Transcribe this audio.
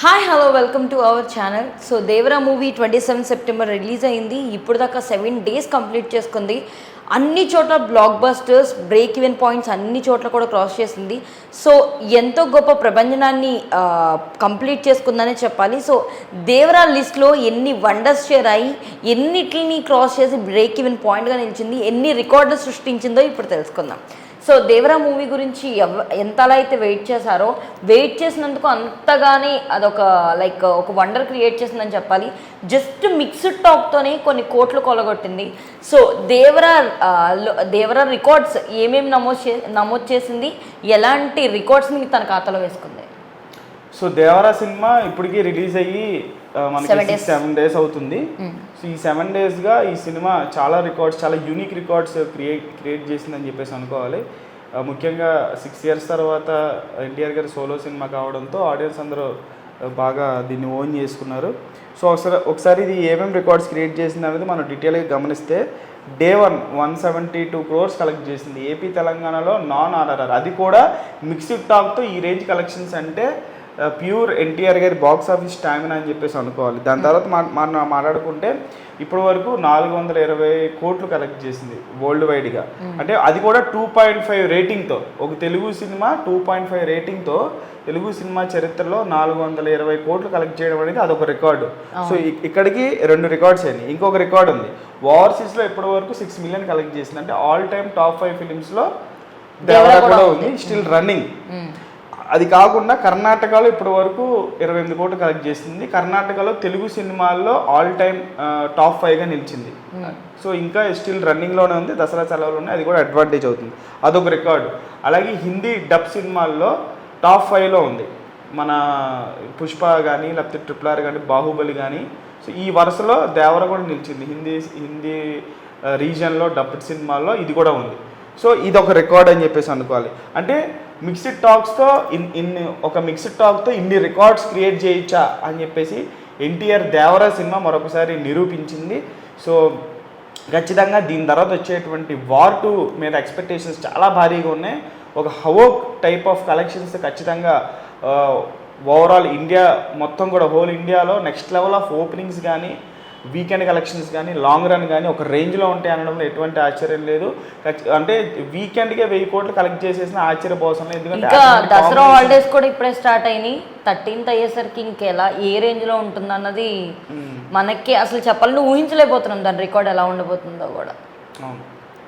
Hi hello welcome to our channel so Devara movie twenty seven September release అయింది. ఇప్పుడు దాకా seven days complete చేసుకుంది. అన్ని చోట్ల blockbusters break even points అన్ని చోట్ల కూడా క్రాస్ చేసింది. సో ఎంతో గొప్ప ప్రభంజనాన్ని కంప్లీట్ చేసుకుందనే చెప్పాలి. సో దేవరా లిస్ట్లో ఎన్ని వండర్స్ చేరాయి ఎన్నిటిని క్రాస్ చేసి బ్రేక్ ఈవెన్ పాయింట్గా నిలిచింది ఎన్ని రికార్డులు సృష్టించిందో ఇప్పుడు తెలుసుకుందాం. సో దేవరా మూవీ గురించి ఎవ ఎంతలా అయితే వెయిట్ చేశారో వెయిట్ చేసినందుకు అంతగానే అదొక లైక్ ఒక వండర్ క్రియేట్ చేసిందని చెప్పాలి. జస్ట్ మిక్స్డ్ టాక్తోనే కొన్ని కోట్లు కొలగొట్టింది. సో దేవరా దేవరా రికార్డ్స్ ఏమేమి నమోదు చే నమోదు చేసింది? ఎలాంటి రికార్డ్స్ని తన ఖాతాలో వేసుకుంది? సో దేవరా సినిమా ఇప్పటికీ రిలీజ్ అయ్యి మనకి. సెవెన్ డేస్ అవుతుంది. సో ఈ సెవెన్ డేస్గా ఈ సినిమా చాలా రికార్డ్స్ చాలా యూనిక్ రికార్డ్స్ క్రియేట్ క్రియేట్ చేసిందని చెప్పేసి అనుకోవాలి. ముఖ్యంగా సిక్స్ ఇయర్స్ తర్వాత ఎన్టీఆర్ గారి సోలో సినిమా కావడంతో ఆడియన్స్ అందరూ బాగా దీన్ని ఓన్ చేసుకున్నారు. సో ఒకసారి ఒకసారి ఇది ఏమేమి రికార్డ్స్ క్రియేట్ చేసింది అనేది మనం డీటెయిల్గా గమనిస్తే day one one seventy two crores collect చేసింది ఏపీ తెలంగాణలో నాన్ ఆర్ఆర్ఆర్ అది కూడా మిక్స్డ్ టాక్తో ఈ రేంజ్ కలెక్షన్స్ అంటే ప్యూర్ ఎన్టీఆర్ గారి బాక్స్ ఆఫీస్ స్టామినా అని చెప్పేసి అనుకోవాలి. దాని తర్వాత మనం మాట్లాడుకుంటే ఇప్పటి వరకు నాలుగు వందల ఇరవై కోట్లు కలెక్ట్ చేసింది వరల్డ్ వైడ్గా అంటే అది కూడా టూ పాయింట్ ఫైవ్ రేటింగ్తో ఒక Telugu cinema two point five రేటింగ్తో Telugu cinema చరిత్రలో నాలుగు వందల ఇరవై కోట్లు కలెక్ట్ చేయడం అనేది అదొక రికార్డు సో ఇక్కడికి రెండు రికార్డ్స్ అయినాయి. ఇంకొక రికార్డ్ ఉంది. ఓవర్సీస్లో ఇప్పటి వరకు సిక్స్ మిలియన్ కలెక్ట్ చేసింది. అంటే ఆల్ టైమ్ టాప్ ఫైవ్ ఫిలిమ్స్లో దేవరా కూడా ఉంది. స్టిల్ రన్నింగ్ అది కాకుండా కర్ణాటకలో ఇప్పటి వరకు ఇరవై ఎనిమిది కోట్లు కలెక్ట్ చేసింది. కర్ణాటకలో తెలుగు సినిమాల్లో ఆల్ టైమ్ టాప్ ఫైవ్గా నిలిచింది. సో ఇంకా స్టిల్ రన్నింగ్లోనే ఉంది. దసరా సెలవులోనే అది కూడా అడ్వాంటేజ్ అవుతుంది. అదొక రికార్డు అలాగే హిందీ డబ్ సినిమాల్లో టాప్ ఫైవ్లో ఉంది. మన పుష్ప కానీ లేకపోతే ట్రిపుల్ ఆర్ కానీ బాహుబలి కానీ సో ఈ వరుసలో దేవర కూడా నిలిచింది. హిందీ హిందీ రీజన్లో డబ్బిడ్ సినిమాల్లో ఇది కూడా ఉంది. సో ఇది ఒక రికార్డ్ అని చెప్పేసి అనుకోవాలి. అంటే మిక్స్డ్ టాక్స్తో ఇన్ ఇన్ని ఒక మిక్స్డ్ టాక్తో ఇన్ని రికార్డ్స్ క్రియేట్ చేయొచ్చా అని చెప్పేసి ఎన్టీఆర్ దేవరా సినిమా మరొకసారి నిరూపించింది. సో ఖచ్చితంగా దీని తర్వాత వచ్చేటువంటి వార్ టూ మీద ఎక్స్పెక్టేషన్స్ చాలా భారీగా ఉన్నాయి. ఒక హవోక్ టైప్ ఆఫ్ కలెక్షన్స్ ఖచ్చితంగా ఓవరాల్ ఇండియా మొత్తం కూడా హోల్ ఇండియాలో నెక్స్ట్ లెవెల్ ఆఫ్ ఓపెనింగ్స్ కానీ వీకెండ్ కలెక్షన్స్ కానీ లాంగ్ రన్ కానీ ఒక రేంజ్లో ఉంటాయి అనడంలో ఎటువంటి ఆశ్చర్యం లేదు. అంటే వీకెండ్కే వెయ్యి కోట్లు కలెక్ట్ చేసేసిన ఆశ్చర్యపోసం లేదు. ఎందుకంటే దసరా హాలిడేస్ కూడా ఇప్పుడే స్టార్ట్ అయినాయి. థర్టీన్త్ అయ్యేసరికి ఇంకెలా ఏ రేంజ్లో ఉంటుంది అన్నది మనకి అసలు చెప్పాలని ఊహించలేకపోతున్నాం. దాని రికార్డ్ ఎలా ఉండబోతుందో కూడా. అవును.